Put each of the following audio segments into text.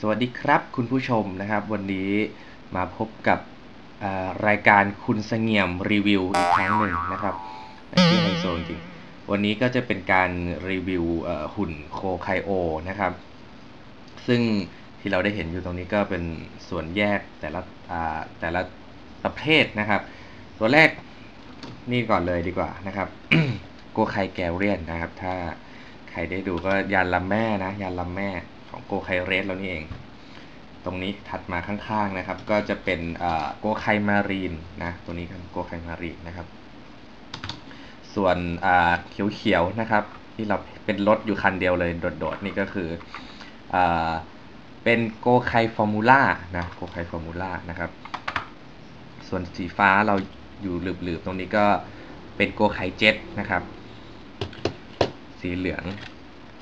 สวัสดีครับคุณผู้ชมนะครับ วันนี้มาพบกับรายการคุณเสงี่ยมรีวิวอีกครั้งหนึ่งนะครับที่ไฮโซจริงวันนี้ก็จะเป็นการรีวิวหุ่นโคไคโอนะครับ ซึ่งที่เราได้เห็นอยู่ตรงนี้ก็เป็นส่วนแยกแต่ละแต่ละประเภทนะครับ ตัวแรกนี่ก่อนเลยดีกว่านะครับโกไคแกเรียนนะครับ ถ้าใครได้ดูก็ยานลำแม่นะยานลำแม่ ของโกไคเรสแล้วนี่เอง ตรงนี้ถัดมาข้างๆนะครับ ก็จะเป็นโกไคมารีนนะตัวนี้ครับโกไคมารีนนะครับ ส่วนเขียวๆนะครับ ที่เราเป็นรถอยู่คันเดียวเลยโดดๆนี่ก็คืออเป็นโกไคฟอร์มูล่านะโกไคฟอร์มูล่านะครับ ส่วนสีฟ้าเราอยู่หลืบๆ ตรงนี้ก็เป็นโกไคเจ็ตนะครับ สีเหลือง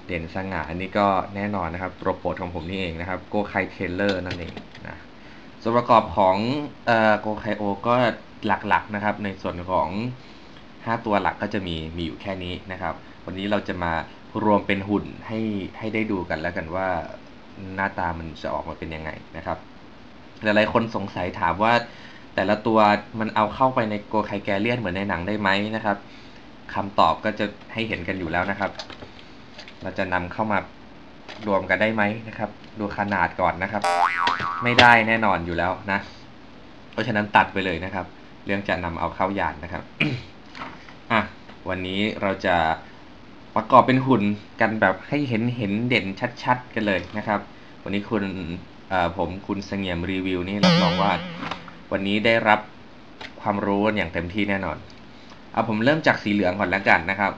เด่นสง่าอันนี้ก็แน่นอนนะครับโปรโปรดของผมนี่เองนะครับโกไคเทเลอร์นั่นเองนะส่วนประกอบของโกไคโอก็หลักๆนะครับ ในส่วนของ 5 ตัวหลักก็จะมีมีอยู่แค่นี้นะครับ วันนี้เราจะมารวมเป็นหุ่นให้ให้ได้ดูกันแล้วกันว่าหน้าตามันจะออกมาเป็นยังไงนะครับ หลายๆคนสงสัยถามว่าแต่ละตัวมันเอาเข้าไปในโกไคแกเลียนเหมือนในหนังได้ไหมนะครับคำตอบก็จะให้เห็นกันอยู่แล้วนะครับ เราจะนำเข้ามารวมกันได้ไหมนะครับ ดูขนาดก่อนนะครับ ไม่ได้แน่นอนอยู่แล้วนะ เพราะฉะนั้นตัดไปเลยนะครับ เรื่องจะนำเอาเข้ายานนะครับอะวันนี้เราจะประกอบเป็นหุ่นกันแบบให้เห็นเห็นเด่นชัด ๆ กันเลยนะครับ วันนี้คุณผมคุณเสงี่ยมรีวิวนี่รับรองว่า วันนี้ได้รับความรู้อย่างเต็มที่แน่นอนเอาผมเริ่มจากสีเหลืองก่อนแล้วกันนะครับ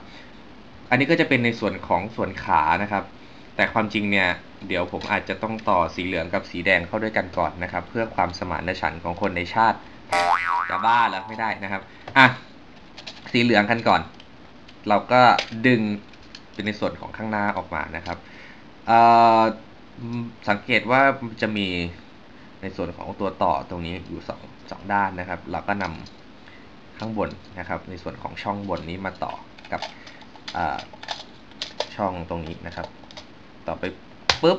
อันนี้ก็จะเป็นในส่วนของส่วนขานะครับ แต่ความจริงเนี่ยเดี๋ยวผมอาจจะต้องต่อสีเหลืองกับสีแดงเข้าด้วยกันก่อนนะครับ เพื่อความสมานฉันท์ของคนในชาติจะบ้าแล้วไม่ได้นะครับอะสีเหลืองกันก่อน เราก็ดึงเป็นในส่วนของข้างหน้าออกมานะครับสังเกตว่าจะมีในส่วนของตัวต่อตรงนี้อยู่สองสองด้านนะครับ เราก็นำข้างบนนะครับ ในส่วนของช่องบนนี้มาต่อกับ ช่องตรงนี้นะครับ ต่อไปปุ๊บ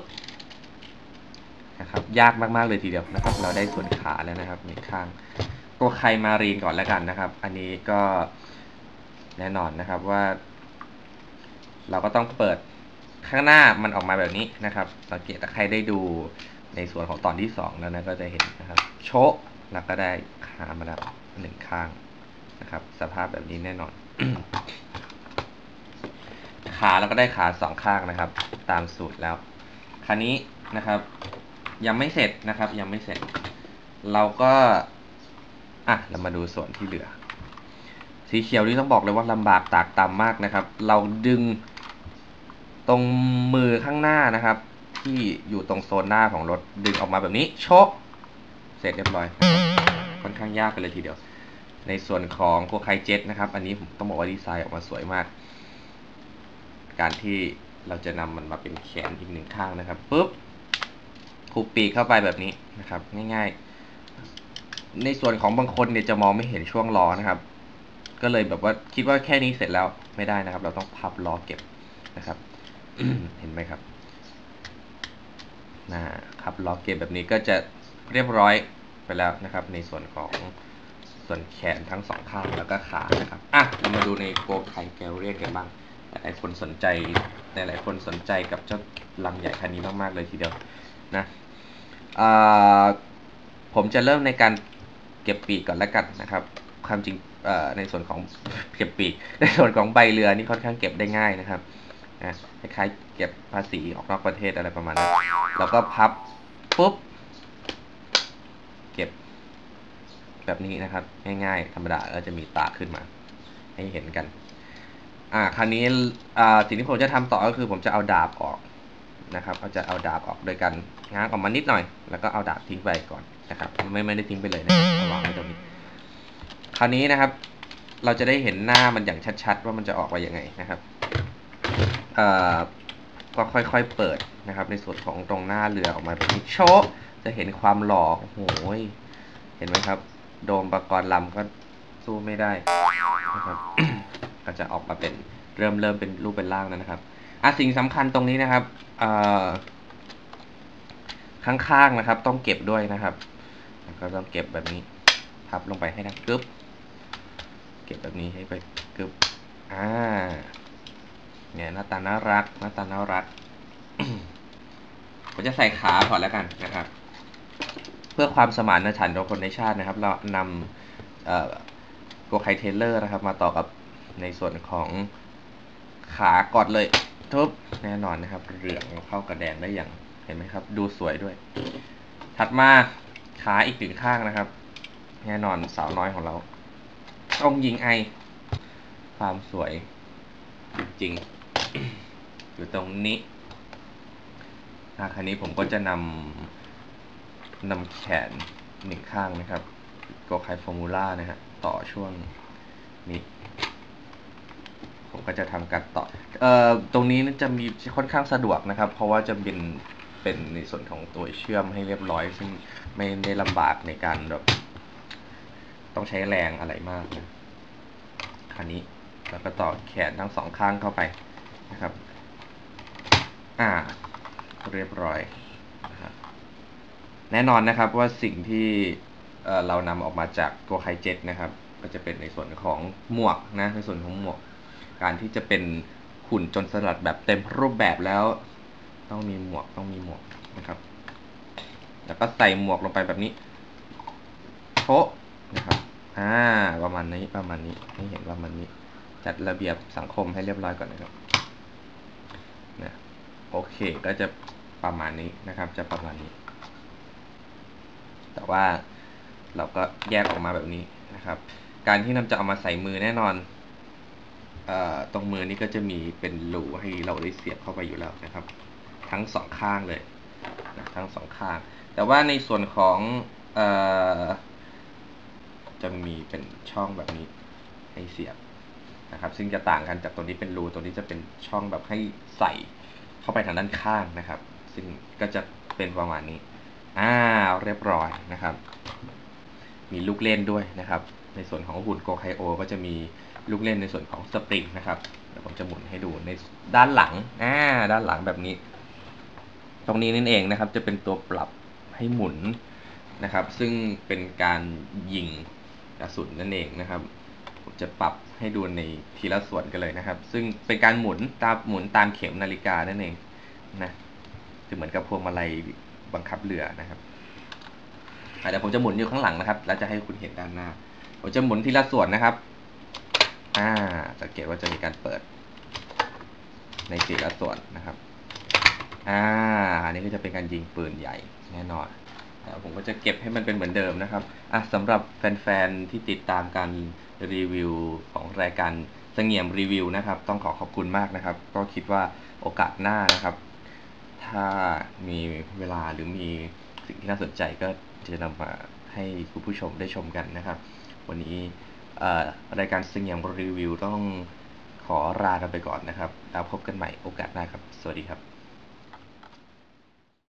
นะครับยากมากๆเลยทีเดียวนะครับ เราได้ส่วนขาแล้วนะครับในข้างตัวไคมารีนก่อนแล้วกันนะครับ อันนี้ก็แน่นอนนะครับว่า เราก็ต้องเปิดข้างหน้ามันออกมาแบบนี้นะครับสังเกตถ้าใครได้ดูในส่วนของตอนที่ 2 แล้วนะก็จะเห็นนะครับ โชะแล้วก็ได้ขามาแล้วหนึ่งข้างนะครับ สภาพแบบนี้แน่นอน ขาแล้วก็ได้ขาสองข้างนะครับ ตามสูตรแล้ว คราวนี้นะครับ ยังไม่เสร็จนะครับ ยังไม่เสร็จ เราก็อะเรามาดูส่วนที่เหลือ สีเขียวนี่ต้องบอกเลยว่าลำบากตากตำมากนะครับ เราดึงตรงมือข้างหน้านะครับ ที่อยู่ตรงโซนหน้าของรถดึงออกมาแบบนี้โชกเสร็จเรียบร้อย ค่อนข้างยากไปเลยทีเดียว ในส่วนของโคไคเจ็ตนะครับ อันนี้ผมต้องบอกว่าดีไซน์ออกมาสวยมาก การที่เราจะนำมันมาเป็นแขนอีกหนึ่งข้างนะครับปุ๊บผูปีเข้าไปแบบนี้นะครับ ง่ายๆ ในส่วนของบางคนเนี่ยจะมองไม่เห็นช่วงล้อนะครับ ก็เลยแบบว่าคิดว่าแค่นี้เสร็จแล้วไม่ได้นะครับ เราต้องพับล้อเก็บนะครับเห็นไหมครับนะครับล้อเก็บแบบนี้ก็จะเรียบร้อยไปแล้วนะครับ ในส่วนของส่วนแขนทั้งสองข้างแล้วก็ขานะครับอะเรามาดูในโกไคแกลเรียนกันบ้าง หลายคนสนใจหลายคนสนใจกับเจ้าลำใหญ่คันนี้มาก ๆ เลยทีเดียวนะผมจะเริ่มในการเก็บปีกก่อนแล้วกันนะครับความจริงในส่วนของเก็บปีก ในส่วนของใบเรือนี่ค่อนข้างเก็บได้ง่ายนะครับนะคล้ายๆเก็บภาษีออกนอกประเทศอะไรประมาณนั้นแล้วก็พับปุ๊บเก็บแบบนี้นะครับ ง่ายๆ ธรรมดาเราจะมีตาขึ้นมา ให้เห็นกัน อ่าคราวนี้อ่าสิ่งที่ผมจะทำต่อก็คือผมจะเอาดาบออกนะครับเราจะเอาดาบออกโดยการง้างออกมานิดหน่อย แล้วก็เอาดาบทิ้งไปก่อนนะครับ ไม่ไม่ได้ทิ้งไปเลยนะครับวางไว้ตรงนี้ คราวนี้นะครับ เราจะได้เห็นหน้ามันอย่างชัดๆ ว่ามันจะออกมาอย่างไงนะครับเอ่อก็ค่อยๆเปิดนะครับ ในส่วนของตรงหน้าเรือออกมาแบบนี้โชว์จะเห็นความหล่อโอ้โหเห็นไหมครับ โดมประกรณ์ลำก็สู้ไม่ได้นะครับ ก็จะออกมาเป็นเริ่มเริ่มเป็นรูปเป็นร่างแล้วนะครับอะสิ่งสำคัญตรงนี้นะครับข้างๆนะครับ ต้องเก็บด้วยนะครับก็ต้องเก็บแบบนี้พับลงไปให้นะกึบเก็บแบบนี้ให้ไปกึบอ่าเนี่ยหน้าตาน่ารักหน้าตาน่ารักผมจะใส่ขาก่อนแล้วกันนะครับ เพื่อความสมานฉันท์ของคนในชาตินะครับ เรานำโกไคเทเลอร์นะครับ มาต่อกับ ในส่วนของขากอดเลยทุบแน่นอนนะครับ เหลืองเข้ากับแดงได้อย่างเห็นไหมครับ ดูสวยด้วย ถัดมาขาอีกหนึ่งข้างนะครับ แน่นอนสาวน้อยของเรา ต้องยิงไอ ความสวยจริงๆ อยู่ตรงนี้อาคันนี้ผมก็จะนำนำแขนหนึ่งข้างนะครับโกไคฟอร์มูล่านะฮะต่อช่วงนี้ ผมก็จะทำการต่อเอ่อตรงนี้จะมีค่อนข้างสะดวกนะครับ เพราะว่าจะเป็นเป็นในส่วนของตัวเชื่อมให้เรียบร้อย ซึ่งไม่ได้ลำบากในการแบบต้องใช้แรงอะไรมากนะคันนี้แล้วก็ต่อแขนทั้งสองข้างเข้าไปนะครับ อ่า เรียบร้อยแน่นอนนะครับว่าสิ่งที่เเรานำออกมาจากตัวไคเจ็ตนะครับ ก็จะเป็นในส่วนของหมวกนะในส่วนของหมวก การที่จะเป็นหุ่นจนสลัดแบบเต็มรูปแบบแล้ว ต้องมีหมวกต้องมีหมวกนะครับ แล้วก็ใส่หมวกลงไปแบบนี้โชนะครับอ่าประมาณนี้ประมาณนี้ให้เห็นประมาณนี้ จัดระเบียบสังคมให้เรียบร้อยก่อนนะครับนะโอเคก็จะประมาณนี้นะครับ จะประมาณนี้ แต่ว่าเราก็แยกออกมาแบบนี้นะครับ การที่นำจะเอามาใส่มือแน่นอน ตรงมือนี้ก็จะมีเป็นรูให้เราได้เสียบเข้าไปอยู่แล้วนะครับ ทั้งสองข้างเลยนะทั้งสองข้าง แต่ว่าในส่วนของอจะมีเป็นช่องแบบนี้ให้เสียบนะครับ ซึ่งจะต่างกันจากตัวนี้เป็นรูตัวนี้จะเป็นช่องแบบให้ใส่เข้าไปทางด้านข้างนะครับ ซึ่งก็จะเป็นประมาณนี้อ่าเรียบร้อยนะครับ มีลูกเล่นด้วยนะครับ ในส่วนของหุ่นโกไคโอ ก็จะมี ลูกเล่นในส่วนของสปริงนะครับเดี๋ยวผมจะหมุนให้ดูในด้านหลังอ่าด้านหลังแบบนี้ ตรงนี้นั่นเองนะครับ จะเป็นตัวปรับให้หมุนนะครับ ซึ่งเป็นการยิงกระสุนนั่นเองนะครับ ผมจะปรับให้ดูในทีละส่วนกันเลยนะครับ ซึ่งเป็นการหมุนตามหมุนตามเข็มนาฬิกานั่นเองนะจะเหมือนกับพวงมาลัยบังคับเรือนะครับเดี๋ยวผมจะหมุนอยู่ข้างหลังนะครับ แล้วจะให้คุณเห็นด้านหน้า ผมจะหมุนทีละส่วนนะครับ อ่าสังเกตว่าจะมีการเปิด ในทีละส่วนนะครับ อ่า อันนี้ก็จะเป็นการยิงปืนใหญ่แน่นอนผมก็จะเก็บให้มันเป็นเหมือนเดิมนะครับอะสำหรับแฟนๆ ที่ติดตามการรีวิวของรายการเสงี่ยมรีวิวนะครับ ต้องขอขอบคุณมากนะครับ ก็คิดว่าโอกาสหน้านะครับ ถ้ามีเวลาหรือมีสิ่งที่น่าสนใจก็จะนำมาให้คุณผู้ชมได้ชมกันนะครับ วันนี้ รายการเสงี่ยมรีวิวต้องขอลากันไปก่อนนะครับ แล้วพบกันใหม่โอกาสหน้าครับ สวัสดีครับ